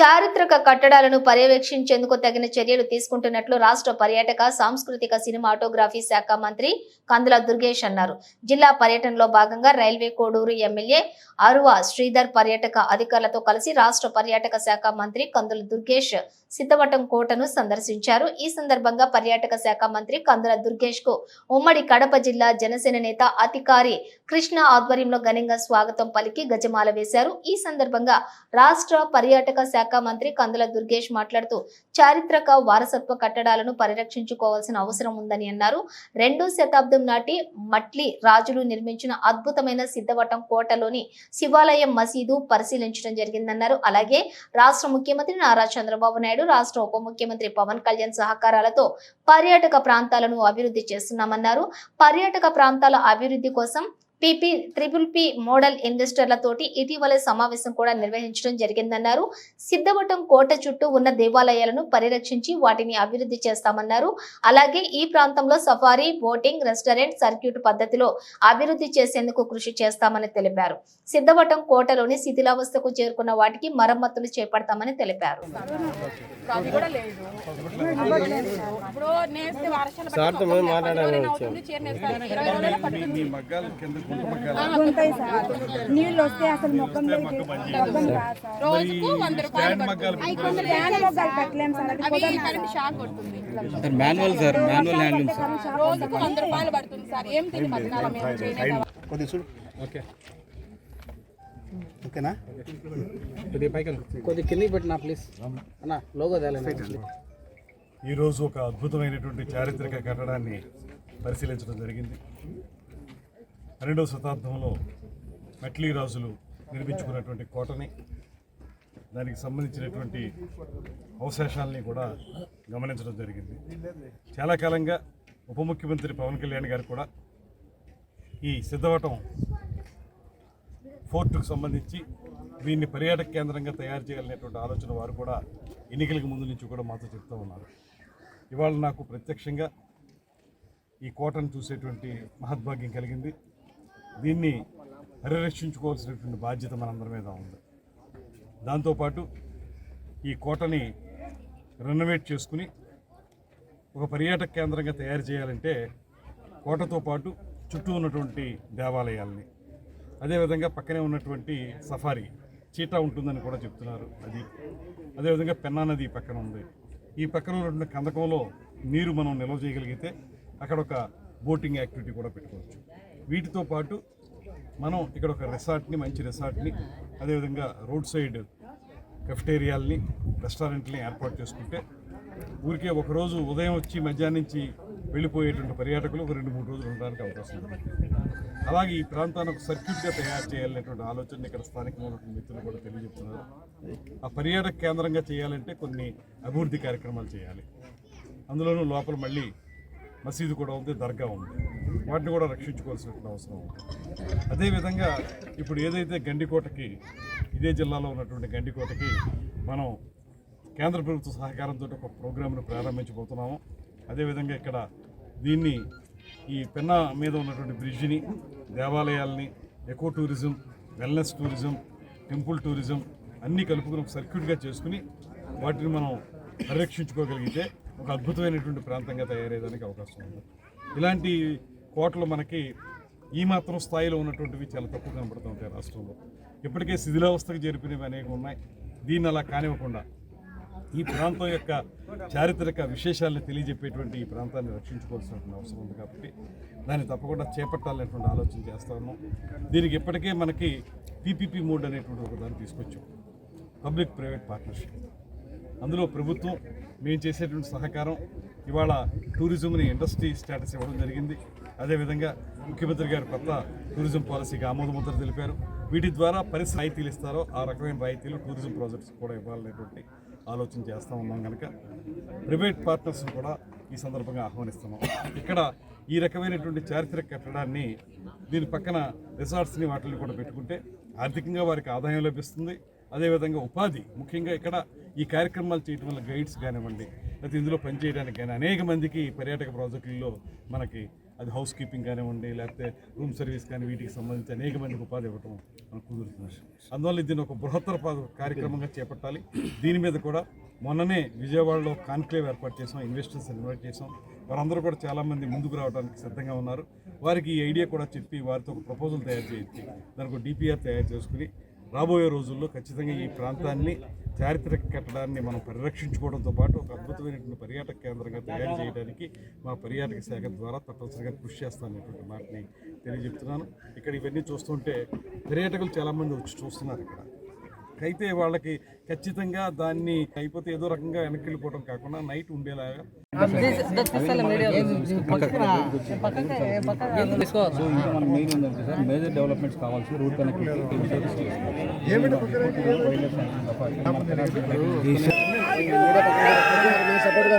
చారిత్రక కట్టడాలను పర్యవేక్షించేందుకు తగిన చర్యలు తీసుకుంటున్నట్లు రాష్ట్ర పర్యాటక సాంస్కృతిక సినిమాటోగ్రఫీ శాఖ మంత్రి కందుల దుర్గేష్ అన్నారు. జిల్లా పర్యటనలో భాగంగా రైల్వే కోడూరు ఎమ్మెల్యే అరువా శ్రీధర్ పర్యాటక అధికారులతో కలిసి రాష్ట్ర పర్యాటక శాఖ మంత్రి కందుల దుర్గేష్ సిద్ధవటం కోటను సందర్శించారు. ఈ సందర్భంగా పర్యాటక శాఖ మంత్రి కందుల దుర్గేష్కు ఉమ్మడి కడప జిల్లా జనసేన నేత అధికారి కృష్ణ ఆధ్వర్యంలో ఘనంగా స్వాగతం పలికి గజమాల వేశారు. ఈ సందర్భంగా రాష్ట్ర పర్యాటక శాఖ మంత్రి కందుల దుర్గేష్ మాట్లాడుతూ చారిత్రక వారసత్వ కట్టడాలను పరిరక్షించుకోవాల్సిన అవసరం ఉందని అన్నారు. రెండో శతాబ్దం నాటి మట్లి రాజులు నిర్మించిన అద్భుతమైన సిద్ధవటం కోటలోని శివాలయం మసీదు పరిశీలించడం జరిగిందన్నారు. అలాగే రాష్ట్ర ముఖ్యమంత్రి నారా చంద్రబాబు నాయుడు రాష్ట్ర ఉప ముఖ్యమంత్రి పవన్ కళ్యాణ్ సహకారాలతో పర్యాటక ప్రాంతాలను అభివృద్ధి చేస్తున్నామన్నారు. పర్యాటక ప్రాంతాల అభివృద్ధి కోసం పిపి ట్రిపుల్ పి మోడల్ ఇన్వెస్టర్లతోటి ఇటీవల సమావేశం కూడా నిర్వహించడం జరిగిందన్నారు. సిద్ధవటం కోట చుట్టూ ఉన్న దేవాలయాలను పరిరక్షించి వాటిని అభివృద్ధి చేస్తామన్నారు. అలాగే ఈ ప్రాంతంలో సఫారీ బోటింగ్ రెస్టారెంట్ సర్క్యూట్ పద్ధతిలో అభివృద్ధి చేసేందుకు కృషి చేస్తామని తెలిపారు. సిద్ధవటం కోటలోని శిథిలావస్థకు చేరుకున్న వాటికి మరమ్మతులు చేపడతామని తెలిపారు. సార్తో ఉంటాయి సార్. నీళ్ళు వస్తే అసలు మొక్కం దగ్గరికి మొక్కం రాదు సార్. రోజుకు వంద రూపాయలు పడుతుంది. ఫ్యాన్ మొక్కలు పెట్టలేము సార్. అది అవి కరెంట్ షాక్ కొడుతుంది. Sir manual sir manual handloom sir రోజుకు వంద రూపాయలు పడుతుంది సార్. ఏం తిని బతకాల? మేము చేయలేక కొద్ది చూడు. ఓకే. ఓకేనా? కొద్దిగా పైకి కొద్దిగా కిందికి పెట్టినా ప్లీజ్ అన్న లోగో తేలేదు ఈరోజు ఒక అద్భుతమైనటువంటి చారిత్రక కట్టడాన్ని పరిశీలించడం జరిగింది. పన్నెండవ శతాబ్దంలో మెట్లీ రాజులు నిర్మించుకున్నటువంటి కోటని దానికి సంబంధించినటువంటి అవశేషాలని కూడా గమనించడం జరిగింది. చాలా కాలంగా ఉప ముఖ్యమంత్రి పవన్ కళ్యాణ్ గారు కూడా ఈ సిద్ధవటం ఫోర్టుకు సంబంధించి దీన్ని పర్యాటక కేంద్రంగా తయారు చేయాలనేటువంటి ఆలోచన వారు కూడా ఎన్నికలకు ముందు నుంచి కూడా మాతో చెప్తూ ఉన్నారు. ఇవాళ నాకు ప్రత్యక్షంగా ఈ కోటను చూసేటువంటి మహద్భాగ్యం కలిగింది. దీన్ని పరిరక్షించుకోవాల్సినటువంటి బాధ్యత మనందరి మీద ఉంది. దాంతోపాటు ఈ కోటని రెనోవేట్ చేసుకుని ఒక పర్యాటక కేంద్రంగా తయారు చేయాలంటే కోటతో పాటు చుట్టూ ఉన్నటువంటి దేవాలయాల్ని అదేవిధంగా పక్కనే ఉన్నటువంటి సఫారీ చీటా ఉంటుందని కూడా చెప్తున్నారు అది. అదేవిధంగా పెన్నా నది పక్కన ఉంది. ఈ పక్కన ఉన్నటువంటి కందకంలో నీరు మనం నిల్వ చేయగలిగితే అక్కడ ఒక బోటింగ్ యాక్టివిటీ కూడా పెట్టుకోవచ్చు. వీటితో పాటు మనం ఇక్కడ ఒక రిసార్ట్ని మంచి రిసార్ట్ని అదేవిధంగా రోడ్ సైడ్ కెఫ్టేరియాల్ని రెస్టారెంట్ని ఏర్పాటు చేసుకుంటే ఊరికే ఒకరోజు ఉదయం వచ్చి మధ్యాహ్నం నుంచి వెళ్ళిపోయేటువంటి పర్యాటకులు ఒక రెండు మూడు రోజులు ఉండడానికి అవకాశం ఉంది. అలాగే ఈ ప్రాంతాన్ని ఒక సర్క్యూట్గా తయారు చేయాలనేటువంటి ఆలోచన ఇక్కడ స్థానికంగా మిత్రులు కూడా తెలియజెప్తున్నారు. ఆ పర్యాటక కేంద్రంగా చేయాలంటే కొన్ని అభివృద్ధి కార్యక్రమాలు చేయాలి. అందులోనూ లోపల మళ్ళీ మసీదు కూడా ఉంది దర్గా ఉంది. వాటిని కూడా రక్షించుకోవాల్సిన అవసరం ఉంది. అదేవిధంగా ఇప్పుడు ఏదైతే గండికోటకి ఇదే జిల్లాలో ఉన్నటువంటి గండికోటకి మనం కేంద్ర ప్రభుత్వ సహకారంతో ఒక ప్రోగ్రామ్ను ప్రారంభించబోతున్నాము. అదేవిధంగా ఇక్కడ దీన్ని ఈ పెన్నా మీద ఉన్నటువంటి బ్రిడ్జిని దేవాలయాల్ని eco tourism wellness tourism temple tourism అన్నీ కలుపుకుని ఒక సర్క్యూట్గా చేసుకుని వాటిని మనం పరిరక్షించుకోగలిగితే ఒక అద్భుతమైనటువంటి ప్రాంతంగా తయారయ్యేదానికి అవకాశం ఉంది. ఇలాంటి కోటలు మనకి ఈ మాత్రం స్థాయిలో ఉన్నటువంటివి చాలా తక్కువ కనబడుతూ ఉంటాయి రాష్ట్రంలో. ఇప్పటికే శిథిలావస్థకు జరిపినవి అనేక ఉన్నాయి. దీన్ని అలా కానివ్వకుండా ఈ ప్రాంతం యొక్క చారిత్రక విశేషాలను తెలియజెప్పేటువంటి ఈ ప్రాంతాన్ని రక్షించుకోవాల్సినటువంటి అవసరం ఉంది కాబట్టి దాన్ని తప్పకుండా చేపట్టాలనేటువంటి ఆలోచన చేస్తా ఉన్నాం. దీనికి ఇప్పటికే మనకి పీపీపీ మోడ్ అనేటువంటి ఒక దాన్ని తీసుకొచ్చాం. Public private partnership. అందులో ప్రభుత్వం మేము చేసేటువంటి సహకారం ఇవాళ టూరిజంని ఇండస్ట్రీ స్టేటస్ ఇవ్వడం జరిగింది. అదేవిధంగా ముఖ్యమంత్రి గారు కొత్త టూరిజం పాలసీకి ఆమోదముద్ర తెలిపారు. వీటి ద్వారా పరిశ్రమ రాయితీలు ఇస్తారో ఆ రకమైన రాయితీలు టూరిజం ప్రాజెక్ట్స్ కూడా ఇవ్వాలనేటువంటి ఆలోచన చేస్తూ ఉన్నాం కనుక ప్రైవేట్ పార్ట్నర్స్ని కూడా ఈ సందర్భంగా ఆహ్వానిస్తున్నాం. ఇక్కడ ఈ రకమైనటువంటి చారిత్రక కట్టడాన్ని దీని పక్కన రిసార్ట్స్ని వాటిని కూడా పెట్టుకుంటే ఆర్థికంగా వారికి ఆదాయం లభిస్తుంది. అదేవిధంగా ఉపాధి. ముఖ్యంగా ఇక్కడ ఈ కార్యక్రమాలు చేయడం వల్ల గైడ్స్ కానివ్వండి లేకపోతే ఇందులో పనిచేయడానికి కానీ అనేక మందికి పర్యాటక ప్రాజెక్టుల్లో మనకి అది హౌస్ కీపింగ్ కానివ్వండి లేకపోతే రూమ్ సర్వీస్ కానీ వీటికి సంబంధించి అనేక మందికి ఉపాధి ఇవ్వటం మనకు కుదురుతుంది. అందువల్ల దీన్ని ఒక బృహత్తర కార్యక్రమంగా చేపట్టాలి. దీని మీద కూడా మొన్ననే విజయవాడలో కాన్క్లేవ్ ఏర్పాటు చేసాం ఇన్వెస్టర్స్ ఇన్వైట్ చేసాం. వారందరూ కూడా చాలామంది ముందుకు రావడానికి సిద్ధంగా ఉన్నారు. వారికి ఈ ఐడియా కూడా చెప్పి వారితో ఒక ప్రపోజల్ తయారు చేయించి దానికి ఒక డిపిఆర్ తయారు చేసుకుని రాబోయే రోజుల్లో ఖచ్చితంగా ఈ ప్రాంతాన్ని చారిత్రక కట్టడాన్ని మనం పరిరక్షించుకోవడంతో పాటు ఒక అద్భుతమైనటువంటి పర్యాటక కేంద్రంగా తయారు చేయడానికి మా పర్యాటక శాఖ ద్వారా తప్పనిసరిగా కృషి చేస్తాననేటువంటి మాటని తెలియజెప్తున్నాను. ఇక్కడ ఇవన్నీ చూస్తుంటే పర్యాటకులు చాలామంది వచ్చి చూస్తున్నారు ఇక్కడ. అయితే వాళ్ళకి ఖచ్చితంగా దాన్ని అయిపోతే ఏదో రకంగా వెనక్కి వెళ్ళిపోవడం కాకుండా నైట్ ఉండేలాగా సో ఇంకా మన మెయిన్ ఏంటంటే సార్ మేజర్ డెవలప్మెంట్స్ కావాల్సి రూట్ కనెక్టివిటీ సపోర్ట్గా